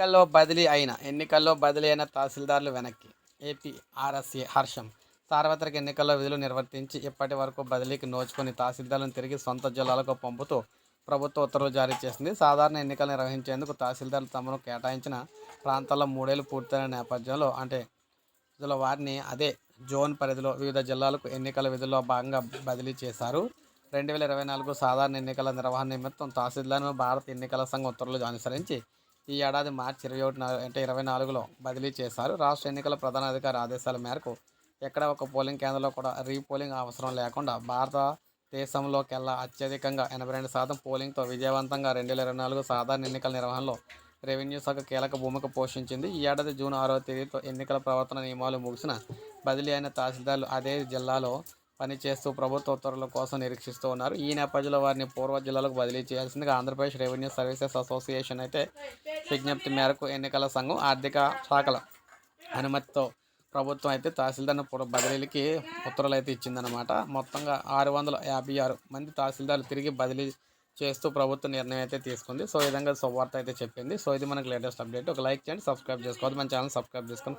ఎన్నికల్లో బదిలీ అయిన ఎన్నికల్లో బదిలీ అయిన తహసీల్దార్లు వెనక్కి. ఏపీ ఆర్ఎస్ఏ హర్షం. సార్వత్రిక ఎన్నికల్లో విధులు నిర్వర్తించి ఇప్పటి వరకు బదిలీకి నోచుకొని తహసీల్దార్లను తిరిగి సొంత జిల్లాలకు పంపుతూ ప్రభుత్వ ఉత్తర్వులు జారీ చేసింది. సాధారణ ఎన్నికలు నిర్వహించేందుకు తహసీల్దార్లు తమను కేటాయించిన ప్రాంతాల్లో మూడేళ్ళు పూర్తయిన నేపథ్యంలో అంటే ఇందులో వారిని అదే జోన్ పరిధిలో వివిధ జిల్లాలకు ఎన్నికల విధుల్లో భాగంగా బదిలీ చేశారు. రెండు వేల ఇరవై నాలుగు సాధారణ ఎన్నికల నిర్వహణ నిమిత్తం తహసీల్దార్ను భారత ఎన్నికల సంఘం ఉత్తర్వులు అనుసరించి ఈ ఏడాది మార్చి ఇరవై ఒకటి అంటే ఇరవై నాలుగులో బదిలీ చేశారు. రాష్ట్ర ఎన్నికల ప్రధాన అధికారి ఆదేశాల మేరకు ఎక్కడ ఒక పోలింగ్ కేంద్రంలో కూడా రీపోలింగ్ అవసరం లేకుండా భారతదేశంలోకెల్లా అత్యధికంగా ఎనభై రెండు శాతం పోలింగ్తో విజయవంతంగా రెండు వేల ఇరవై నాలుగు సాధారణ ఎన్నికల నిర్వహణలో రెవెన్యూ శాఖ కీలక భూమిక పోషించింది. ఈ ఏడాది జూన్ ఆరవ తేదీతో ఎన్నికల ప్రవర్తన నియమాలు ముగిసిన బదిలీ అయిన తహసీల్దార్లు అదే జిల్లాలో పనిచేస్తూ ప్రభుత్వ ఉత్తర్వుల కోసం నిరీక్షిస్తూ ఉన్నారు. ఈ నేపథ్యంలో వారిని పూర్వ జిల్లాలకు బదిలీ చేయాల్సిందిగా ఆంధ్రప్రదేశ్ రెవెన్యూ సర్వీసెస్ అసోసియేషన్ అయితే విజ్ఞప్తి మేరకు ఎన్నికల సంఘం ఆర్థిక శాఖల అనుమతితో ప్రభుత్వం అయితే తహసీల్దార్ను బదిలీలకి ఉత్తర్వులు అయితే ఇచ్చిందనమాట మొత్తంగా ఆరు వందల యాభై ఆరు మంది తహసీల్దార్లు తిరిగి బదిలీ చేస్తూ ప్రభుత్వం నిర్ణయం అయితే తీసుకుంది. సో ఈ విధంగా శుభవార్త అయితే చెప్పింది. సో ఇది మనకి లేటెస్ట్ అప్డేట్. ఒక లైక్ చేయండి సబ్స్క్రైబ్ చేసుకోవద్దు. మన ఛానల్ సబ్స్క్రైబ్ చేసుకొని